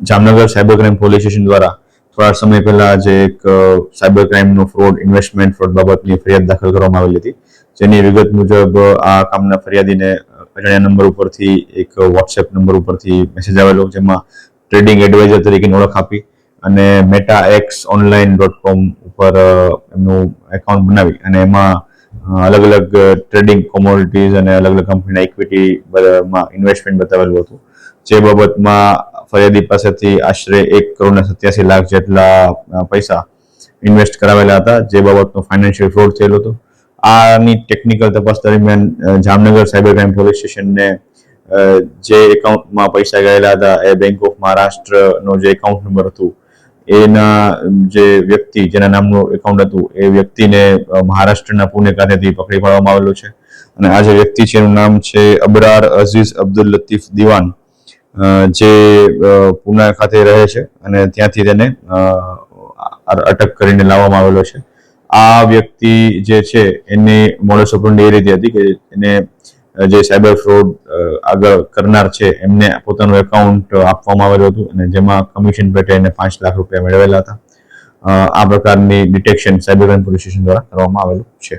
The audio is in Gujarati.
Jamnagar cyber crime police station દ્વારા થોડા સમય પહેલા જે એક સાયબર ક્રાઇમનો ફ્રોડ, ઇન્વેસ્ટમેન્ટ ફ્રોડ બાબતની ફરિયાદ દાખલ કરવામાં આવેલી હતી. જેની વિગત મુજબ આ કામના ફરિયાદીને અજાણ્યા નંબર ઉપરથી એક વોટ્સએપ નંબર ઉપરથી મેસેજ આવેલો, જેમાં ટ્રેડિંગ એડવાઇઝર તરીકેની ઓળખ આપી અને meta x online dot com ઉપર એમનું એકાઉન્ટ બનાવી અને એમાં અલગ અલગ ટ્રેડિંગ કોમોડિટીઝ અને અલગ અલગ કંપનીના ઇક્વિટી માં ઇન્વેસ્ટમેન્ટ બતાવેલું હતું. જે બાબતમાં ફરિયાદી પાસેથી આશરે એક કરોડ સત્યાસી લાખ જેટલા પૈસા ઇન્વેસ્ટ કરાવેલા હતા, જે બાબતનો ફાઇનાન્શિયલ ફ્રોડ થયેલો હતો. આની ટેકનિકલ તપાસ દરમિયાન જામનગર સાયબર ક્રાઇમ પોલીસ સ્ટેશનને જે એકાઉન્ટમાં પૈસા ગયેલા હતા, એ બેંક ઓફ મહારાષ્ટ્રનો જે એકાઉન્ટ નંબર હતું, એના જે વ્યક્તિ, જેના નામનું એકાઉન્ટ હતું, એ વ્યક્તિને મહારાષ્ટ્રના પુણે ખાતેથી પકડી પાડવામાં આવેલો છે. અને આ જે વ્યક્તિ છે, એનું નામ છે અબરાર અઝીઝ અબ્દુલ લતીફ દિવાન. જે પુના ખાતે રહે છે અને ત્યાંથી તેને અટક કરીને લાવવામાં આવેલો છે. આ વ્યક્તિ જે છે, એની મોડસ ઓપરેન્ડી એ રીતે હતી કે એને જે સાયબર ફ્રોડ આગળ કરનાર છે, એમને પોતાનું એકાઉન્ટ આપવામાં આવેલું હતું અને જેમાં કમિશન પેટે એને પાંચ લાખ રૂપિયા મેળવેલા હતા. આ પ્રકારની detection cyber crime police station દ્વારા કરવામાં આવેલું છે.